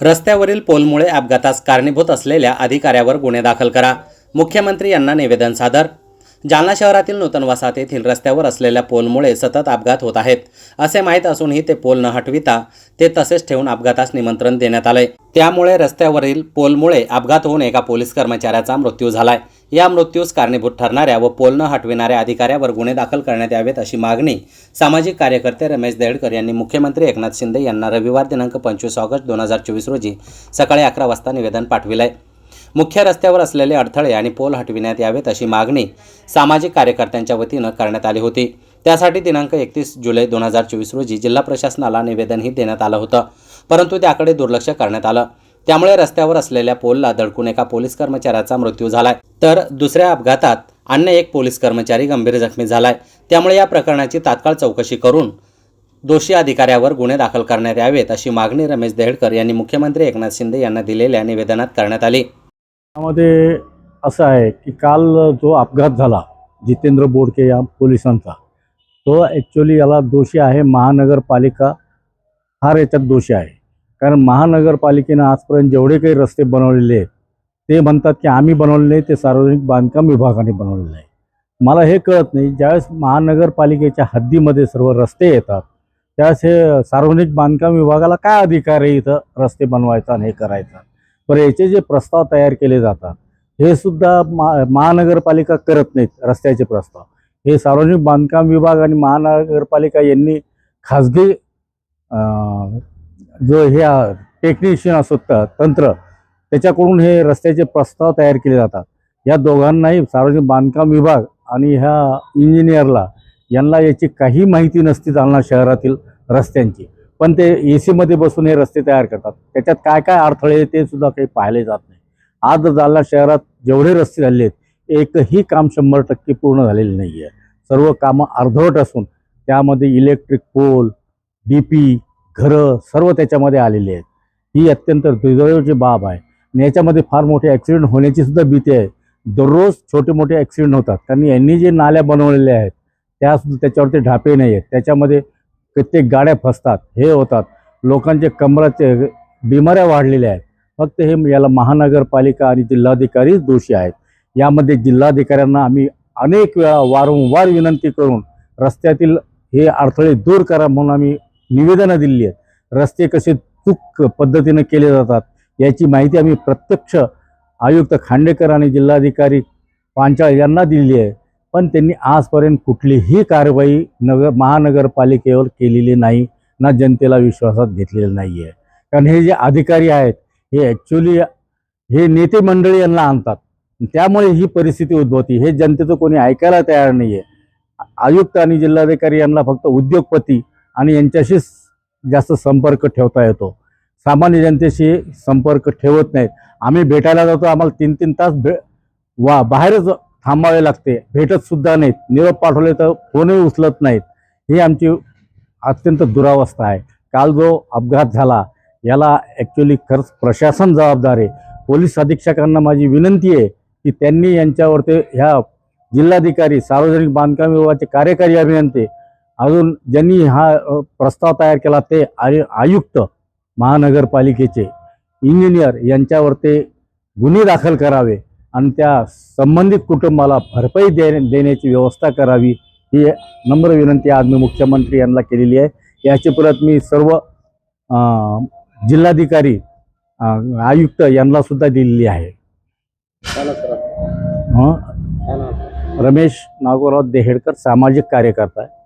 रस्त्यावरील पोलमुळे अपघातास कारणीभूत असलेल्या अधिकाऱ्यावर गुन्हे दाखल करा. मुख्यमंत्री यांना निवेदन सादर. जालना शहरातील नूतन वसाहत येथील रस्त्यावर असलेल्या पोलमुळे सतत अपघात होत आहेत. असे माहीत असूनही ते पोल न हटविता ते तसेच ठेवून अपघातास निमंत्रण देण्यात आले त्यामुळे रस्त्यावरील पोलमुळे अपघात होऊन एका पोलीस कर्मचाऱ्याचा मृत्यू झालाय. या मृत्यूस कारणीभूत ठरणाऱ्या व पोल न हटविणाऱ्या अधिकाऱ्यावर गुन्हे दाखल करण्यात यावेत अशी मागणी सामाजिक कार्यकर्ते रमेश देडकर यांनी मुख्यमंत्री एकनाथ शिंदे यांना रविवार दिनांक पंचवीस ऑगस्ट दोन हजार चोवीस रोजी सकाळी अकरा वाजता निवेदन पाठविलं आहे मुख्य रस्त्यावर असलेले अडथळे आणि पोल हटविण्यात यावेत अशी मागणी सामाजिक कार्यकर्त्यांच्या वतीनं करण्यात आली होती. त्यासाठी दिनांक एकतीस जुलै दोन हजार चोवीस रोजी जिल्हा प्रशासनाला निवेदनही देण्यात आलं होतं. परंतु त्याकडे दुर्लक्ष करण्यात आलं. त्यामुळे रस्त्यावर असलेल्या पोलला धडकून एका पोलीस कर्मचाऱ्याचा मृत्यू झालाय. तर दुसऱ्या अपघातात अन्य एक पोलीस कर्मचारी गंभीर जखमी झालाय. त्यामुळे या प्रकरणाची तात्काळ चौकशी करून दोषी अधिकाऱ्यावर गुन्हे दाखल करण्यात यावेत अशी मागणी रमेश देहडकर यांनी मुख्यमंत्री एकनाथ शिंदे यांना दिलेल्या निवेदनात करण्यात आली. त्यामध्ये असं आहे की काल जो अपघात झाला जितेंद्र बोडके या पोलिसांचा तो ॲक्च्युली याला दोषी आहे. महानगरपालिका फार याच्यात दोषी आहे. कारण महानगरपालिकेनं आजपर्यंत जेवढे काही रस्ते बनवलेले आहेत ते म्हणतात की आम्ही बनवलेले नाही ते सार्वजनिक बांधकाम विभागाने बनवलेले आहे. मला हे कळत नाही ज्यावेळेस महानगरपालिकेच्या हद्दीमध्ये सर्व रस्ते येतात त्यावेळेस हे सार्वजनिक बांधकाम विभागाला काय अधिकार आहे इथं रस्ते बनवायचा आणि हे करायचा? पण याचे जे प्रस्ताव तयार केले जातात हे सुद्धा मा महानगरपालिका करत नाहीत रस्त्याचे प्रस्ताव. हे सार्वजनिक बांधकाम विभाग आणि महानगरपालिका यांनी खाजगी जो ह्या टेक्निशियन असतं तंत्र त्याच्याकडून हे रस्त्याचे प्रस्ताव तयार केले जातात. या दोघांनाही सार्वजनिक बांधकाम विभाग आणि ह्या इंजिनियरला यांना याची काही माहिती नसती जालना शहरातील रस्त्यांची. पण ते ए सीमध्ये बसून हे रस्ते तयार करतात. त्याच्यात काय काय अडथळे ते सुद्धा काही पाहिले जात नाही. आज जालना शहरात जेवढे रस्ते झाले आहेत एकही काम शंभर टक्के पूर्ण झालेले नाही आहे सर्व कामं अर्धवट असून त्यामध्ये इलेक्ट्रिक पोल डी पी घरं सर्व त्याच्यामध्ये आलेली आहेत. ही अत्यंत दुर्दैवाची बाब आहे. आणि याच्यामध्ये फार मोठे ॲक्सिडेंट होण्याची सुद्धा भीती आहे. दररोज छोटे मोठे ॲक्सिडेंट होतात. कारण यांनी जे नाल्या बनवलेल्या आहेत त्यासुद्धा त्याच्यावरती ढापे नाही आहेत. त्याच्यामध्ये कित्येक गाड्या फसतात हे होतात. लोकांचे कमराचे बिमाऱ्या वाढलेल्या आहेत. फक्त हे याला महानगरपालिका आणि जिल्हाधिकारीच दोषी आहेत. यामध्ये जिल्हाधिकाऱ्यांना आम्ही अनेक वेळा वारंवार विनंती करून रस्त्यातील हे अडथळे दूर करा म्हणून आम्ही निवेदनं दिली आहेत. रस्ते कसे चूक पद्धतीनं केले जातात याची माहिती आम्ही प्रत्यक्ष आयुक्त खांडेकर आणि जिल्हाधिकारी पांचाळ यांना दिली आहे. पण त्यांनी आजपर्यंत कुठलीही कारवाई नगर महानगरपालिकेवर केलेली नाही ना जनतेला विश्वासात घेतलेलं नाही आहे कारण हे जे अधिकारी आहेत हे ॲक्च्युली हे नेते मंडळी यांना आणतात. त्यामुळे ही परिस्थिती उद्भवती. हे जनतेचं कोणी ऐकायला तयार नाही आहे आयुक्त आणि जिल्हाधिकारी यांना फक्त उद्योगपती आणि यांच्याशीच जास्त संपर्क ठेवता येतो. सामान्य जनतेशी संपर्क ठेवत नाहीत. आम्ही भेटायला जातो आम्हाला तीन तीन तास भे वा बाहेरच थांबावे लागते. भेटतसुद्धा नाहीत. निरोप पाठवले तर फोनही उचलत नाहीत. ही आमची अत्यंत दुरावस्था आहे. काल जो अपघात झाला याला ॲक्च्युली खरंच प्रशासन जबाबदार आहे. पोलीस अधीक्षकांना माझी विनंती आहे की त्यांनी यांच्यावरती ह्या जिल्हाधिकारी सार्वजनिक बांधकाम विभागाचे कार्यकारी अभियंते अजून ज्यांनी हा प्रस्ताव तयार केला ते आय आयुक्त महानगरपालिकेचे इंजिनियर यांच्यावर ते गुन्हे दाखल करावे आणि त्या संबंधित कुटुंबाला भरपाई दे देण्याची व्यवस्था करावी ही नम्र विनंती आज मी मुख्यमंत्री यांना केलेली आहे. याची परत मी सर्व जिल्हाधिकारी आयुक्त यांना सुद्धा दिलेली आहे. हं? रमेश नागोराव देहेडकर सामाजिक कार्यकर्ता आहे.